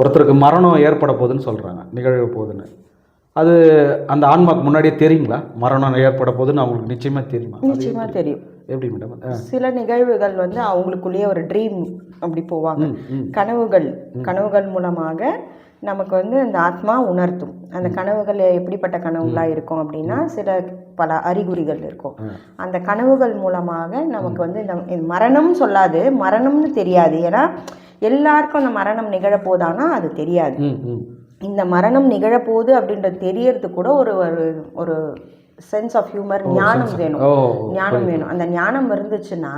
ஒருத்தருக்கு மரணம் ஏற்பட போகுதுன்னு சொல்கிறாங்க நிகழ போகுதுன்னு. அது அந்த ஆன்மாக்கு முன்னாடியே தெரியுங்களா? மரணம் ஏற்பட போகுதுன்னு அவங்களுக்கு நிச்சயமாக தெரியுமா? அது நிச்சயமா தெரியும். எப்படி மேடம். சில நிகழ்வுகள் வந்து அவங்களுக்குள்ளேயே ஒரு ட்ரீம் அப்படி போவாங்க. கனவுகள் கனவுகள் மூலமாக நமக்கு வந்து அந்த ஆத்மா உணர்த்தும். அந்த கனவுகள் எப்படிப்பட்ட கனவுகளா இருக்கும் அப்படின்னா சில பல அறிகுறிகள் இருக்கும். அந்த கனவுகள் மூலமாக நமக்கு வந்து இந்த இந்த மரணம் சொல்லாது மரணம்னு தெரியாது. ஏன்னா எல்லாருக்கும் அந்த மரணம் நிகழப்போதானா? அது தெரியாது. இந்த மரணம் நிகழப்போகுது அப்படின்றது தெரியறதுக்கு கூட ஒரு ஒரு சென்ஸ் ஆஃப் ஹியூமர் ஞானம் வேணும். ஞானம் வேணும். அந்த ஞானம் இருந்துச்சுன்னா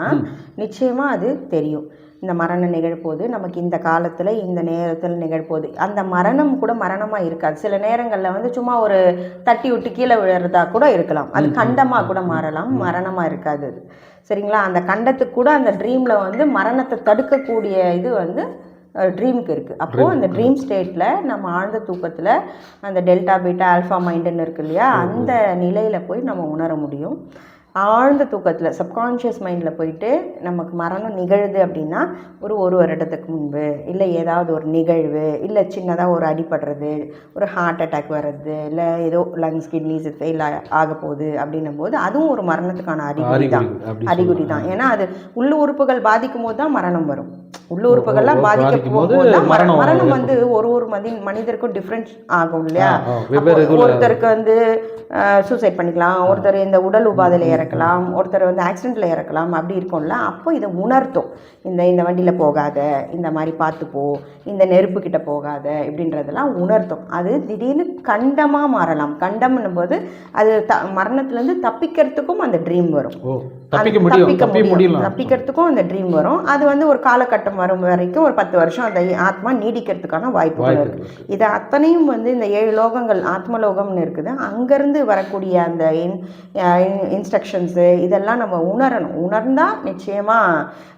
நிச்சயமா அது தெரியும். இந்த மரணம் நிகழப்போகுது நமக்கு இந்த காலத்துல இந்த நேரத்தில் நிகழப்போகுது அந்த மரணம் கூட மரணமா இருக்காது. சில நேரங்கள்ல வந்து சும்மா ஒரு தட்டி விட்டு கீழே விழுறதா கூட இருக்கலாம். அது கண்டமா கூட மாறலாம். மரணமா இருக்காது அது. சரிங்களா? அந்த கண்டத்துக்கு கூட அந்த ட்ரீம்ல வந்து மரணத்தை தடுக்கக்கூடிய இது வந்து ட்ரீமுக்கு இருக்குது அப்போது அந்த ட்ரீம் ஸ்டேட்டில் நம்ம ஆழ்ந்த தூக்கத்தில் அந்த டெல்டா பீட்டா ஆல்ஃபா மைண்டுன்னு இருக்கு இல்லையா? அந்த நிலையில் போய் நம்ம உணர முடியும். ஆழ்ந்த தூக்கத்தில் சப்கான்ஷியஸ் மைண்டில் போயிட்டு நமக்கு மரணம் நிகழுது அப்படின்னா ஒரு ஒரு வருடத்துக்கு முன்பு இல்லை ஏதாவது ஒரு நிகழ்வு இல்லை சின்னதாக ஒரு அடிபடுறது ஒரு ஹார்ட் அட்டாக் வர்றது இல்லை ஏதோ லங்ஸ் கிட்னிஸ் ஃபெயில் ஆக போகுது அப்படின்னும் போது அதுவும் ஒரு மரணத்துக்கான அறிகுறி தான். அறிகுறி தான். ஏன்னா அது உள்ள உறுப்புகள் பாதிக்கும் போது தான் மரணம் வரும். உள்ள உறுப்புகள்லாம் பாதிக்கும் பாதிக்கும் போது மரணம் வந்து ஒரு ஒரு மனிதருக்கும் டிஃப்ரெண்ட் ஆகும் இல்லையா? ஒருத்தருக்கு வந்து சூசைட் பண்ணிக்கலாம். ஒருத்தர் இந்த உடல் உபாதையில் இறக்கலாம் ஒருத்தர் வந்து ஆக்சிடெண்ட்டில் இறக்கலாம் அப்படி இருக்கும்ல. அப்போ இதை உணர்த்தும். இந்த இந்த வண்டியில் போகாத இந்த மாதிரி பார்த்து போ இந்த நெருப்பு கிட்ட போகாத இப்படின்றதெல்லாம் உணர்த்தும். அது திடீர்னு கண்டமாக மாறலாம். கண்டம்னும் போது அது த மரணத்துலேருந்து தப்பிக்கிறதுக்கும் அந்த ட்ரீம் வரும். தப்பிக்க முடியும். தப்பிக்கிறதுக்கும் அந்த ட்ரீம் வரும். அது வந்து ஒரு காலகட்டம் வரும் வரைக்கும் ஒரு பத்து வருஷம் அந்த ஆத்மா நீடிக்கிறதுக்கான வாய்ப்புகள் வாய்ப்பு இருக்கு. இது அத்தனையும் வந்து இந்த ஏழு லோகங்கள் ஆத்மலோகம்னு இருக்குது. அங்கேருந்து வரக்கூடிய அந்த இன் இன்ஸ்ட்ரக்ஷன்ஸு இதெல்லாம் நம்ம உணரணும். உணர்ந்தா நிச்சயமா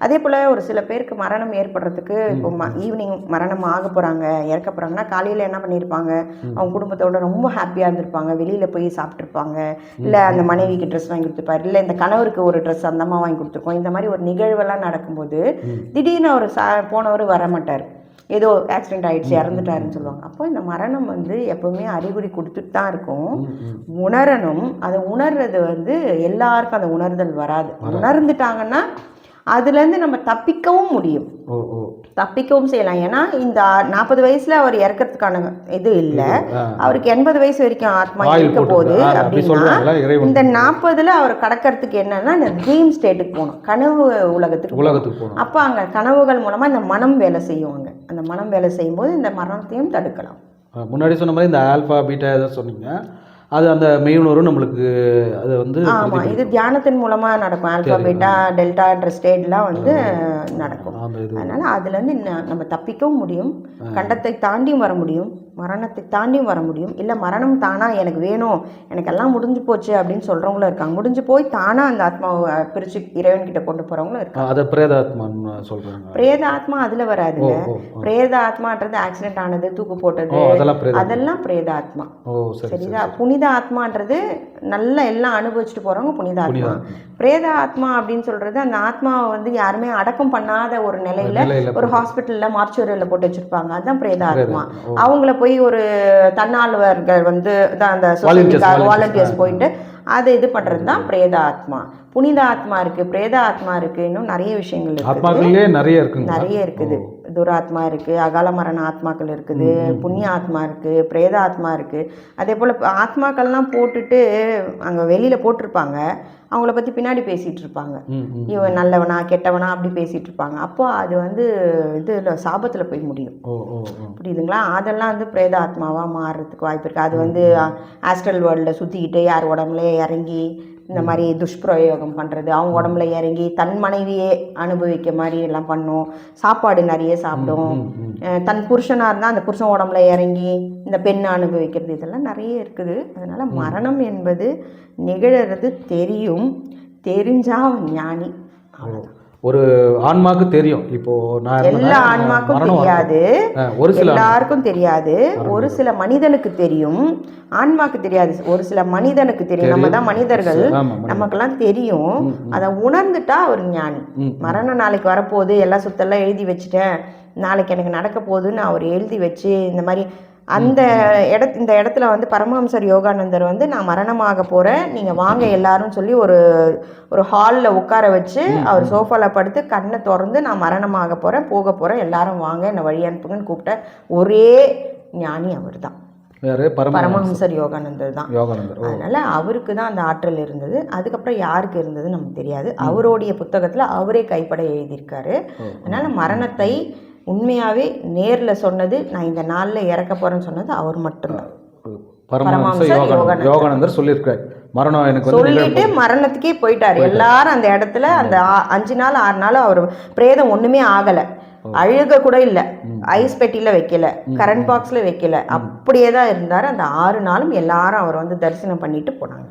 அதே போல் ஒரு சில பேருக்கு மரணம் ஏற்படுறதுக்கு இப்போ ஈவினிங் மரணம் ஆக போகிறாங்க இறக்க போகிறாங்கன்னா காலையில் என்ன பண்ணியிருப்பாங்க அவங்க குடும்பத்தோட ரொம்ப ஹாப்பியாக இருந்திருப்பாங்க. வெளியில் போய் சாப்பிட்ருப்பாங்க இல்லை அந்த மனைவிக்கு ட்ரெஸ் வாங்கி கொடுத்துருப்பாரு இல்லை இந்த கணவருக்கு ஒரு ட்ரெஸ் அந்தம்மா வாங்கி கொடுத்துருக்கோம். இந்த மாதிரி ஒரு நிகழ்வெல்லாம் நடக்கும்போது திடீர்னு அவர் சா போனவர் வர மாட்டார் ஏதோ ஆக்சிடென்ட் ஆயிடுச்சு இறந்துட்டாருன்னு சொல்லுவாங்க. அப்போ இந்த மரணம் வந்து எப்பவுமே அறிகுறி கொடுத்துட்டு தான் இருக்கும். உணரணும். அதை உணர்றது வந்து எல்லாருக்கும் அந்த உணர்தல் வராது. உணர்ந்துட்டாங்கன்னா அதுலேருந்து நம்ம தப்பிக்கவும் முடியும். தப்பிக்கவும் செய்யலாம். ஏன்னா இந்த நாற்பது வயசுல அவர் இறக்கிறதுக்கான இது இல்லை. அவருக்கு எண்பது வயசு வரைக்கும் ஆத்மா இருக்க போகுது அப்படின்னா இந்த நாற்பதுல அவர் கடக்கிறதுக்கு என்னன்னா இந்த ட்ரீம் ஸ்டேட்டுக்கு போகணும். கனவு உலகத்துக்கு. உலகத்துக்கு போகணும். அப்போ அங்கே கனவுகள் மூலமா இந்த மனம் வேலை செய்யுவாங்க அந்த மனம் வேலை செய்யும்போது இந்த மரணத்தையும் தடுக்கலாம். முன்னாடி சொன்ன மாதிரி இந்த ஆல்ஃபா பீட்டா ஏதோ சொன்னீங்க. அது அந்த மெய்யுணர்வு நம்மளுக்கு அது வந்து ஆமா இது தியானத்தின் மூலமா நடக்கும். ஆல்பா பீட்டா டெல்டான்ற ஸ்டேட்லாம் வந்து நடக்கும். அதனால அதுல இருந்து ந- நம்ம தப்பிக்கவும் முடியும். கண்டத்தை தாண்டியும் வர முடியும். மரணத்தை தாண்டியும் வர முடியும். இல்லை மரணம் தானா எனக்கு வேணும் எனக்கு எல்லாம் முடிஞ்சு போச்சு அப்படின்னு சொல்றவங்களும் இருக்காங்க. முடிஞ்சு போய் தானா அந்த ஆத்மாவை பிரிச்சு இறைவன் கிட்ட கொண்டு போறவங்களும் இருக்காங்க. அதை பிரேதாத்மான்னு சொல்றாங்க. பிரேத ஆத்மா அதுல வராதுங்க. ஓ ஓ பிரேத ஆத்மான்றது ஆக்சிடென்ட் ஆனது தூக்கு போட்டது அதெல்லாம் பிரேத அதெல்லாம் பிரேத ஆத்மா ஓ சரி சரி சரிதா? புனித ஆத்மான்றது நல்லா எல்லாம் அனுபவிச்சுட்டு போறவங்க புனித ஆத்மா. பிரேத ஆத்மா அப்படின்னு சொல்றது அந்த ஆத்மாவை வந்து யாருமே அடக்கம் பண்ணாத ஒரு நிலையில ஒரு ஹாஸ்பிட்டல்ல மார்ச்சுவரியில் போட்டு வச்சிருப்பாங்க. அதுதான் பிரேத ஆத்மா. அவங்கள போய் ஒரு தன்னார்வர்கள் வந்து தான் அந்த. வாலண்டியர்ஸ் போயிட்டு அதை இது பண்றது தான் பிரேத ஆத்மா. புனித ஆத்மா இருக்கு பிரேத ஆத்மா இருக்கு இன்னும் நிறைய விஷயங்கள் இருக்கு ஆத்மாக்கள்லயே நிறைய இருக்குங்க. நிறைய இருக்குது. துராத்மா இருக்கு அகால மரண ஆத்மாக்கள் இருக்குது புண்ணிய ஆத்மா இருக்கு பிரேத ஆத்மா இருக்கு. அதே போல ஆத்மாக்கள்லாம் போட்டுட்டு அங்க வெளியில போட்டிருப்பாங்க. அவங்கள பத்தி பின்னாடி பேசிட்டு இருப்பாங்க. இவன் நல்லவனா கெட்டவனா அப்படி பேசிட்டு இருப்பாங்க. அப்போ அது வந்து இதுல சாபத்துல போய் முடியும். புரியுதுங்களா? அதெல்லாம் வந்து பிரேத ஆத்மாவா மாறுறதுக்கு வாய்ப்பு இருக்கு. அது வந்து ஆஸ்ட்ரல் வேர்ல்டில் சுத்திக்கிட்டு யார் உடம்புல இறங்கி இந்த மாதிரி துஷ்பிரயோகம் பண்றது அவங்க உடம்புல இறங்கி தன் மனைவியே அனுபவிக்க மாதிரி எல்லாம் பண்ணும். சாப்பாடு நிறைய சாப்பிடும். தன் புருஷனா இருந்தா அந்த புருஷன் உடம்புல இறங்கி இந்த பெண்ணை அனுபவிக்கிறது இதெல்லாம் நிறைய இருக்குது. அதனால மரணம் என்பது நிகழறது தெரியும். தெரிஞ்சா அவன் ஞானி. ஓ. ஒரு ஆன்மாக்கு தெரியும். இப்போ நான் எல்லா ஆன்மாக்கும். தெரியாது. ஒரு சில எல்லாருக்கும் தெரியாது. ஒரு சில மனிதனுக்கு தெரியும். ஆன்மாக்கு தெரியாது. ஒரு சில மனிதனுக்கு தெரியும். நம்ம தான் மனிதர்கள். நமக்கெல்லாம் தெரியும். அதை உணர்ந்துட்டா அவர் ஞானி. ம், மரணம் நாளைக்கு வரப்போகுது. எல்லா சுத்தெல்லாம் எழுதி வச்சுட்டேன். நாளைக்கு எனக்கு நடக்க போகுதுன்னு அவர் எழுதி வச்சு இந்த மாதிரி அந்த இட இந்த இடத்துல வந்து பரமஹம்சர் யோகானந்தர் வந்து நான் மரணமாக போகிறேன் நீங்கள் வாங்க எல்லாரும் சொல்லி ஒரு ஒரு ஹாலில் உட்கார வச்சு அவர் சோஃபாவில் படுத்து கண்ணை திறந்து நான் மரணமாக போகிறேன் போக போகிறேன் எல்லாரும் வாங்க. என்னை வழி அனுப்புங்கன்னு கூப்பிட்ட ஒரே ஞானி அவர் தான் பரமஹம்சர். யோகானந்தர் தான். அதனால அவருக்கு தான் அந்த ஆற்றல் இருந்தது. அதுக்கப்புறம் யாருக்கு இருந்தது நமக்கு தெரியாது. அவருடைய புத்தகத்தில் அவரே கைப்பட எழுதியிருக்காரு. அதனால மரணத்தை உண்மையாகவே நேரில் சொன்னது நான் இந்த நாளில் இறக்க போகிறேன்னு சொன்னது அவர் மட்டும்தான். யோகானந்தர். சொல்லியிருக்காரு மரணம் எனக்கு சொல்லிட்டு மரணத்துக்கே போயிட்டாரு. எல்லாரும் அந்த இடத்துல அந்த அஞ்சு நாள் ஆறு நாள் அவர் பிரேதம் ஒண்ணுமே ஆகல. அழுக கூட இல்ல. ஐஸ் பெட்டியில வைக்கல. கரண்ட் பாக்ஸ்ல வைக்கல. அப்படியே தான் இருந்தாரு. அந்த ஆறு நாளும் எல்லாரும் அவர் வந்து தரிசனம் பண்ணிட்டு போனாங்க.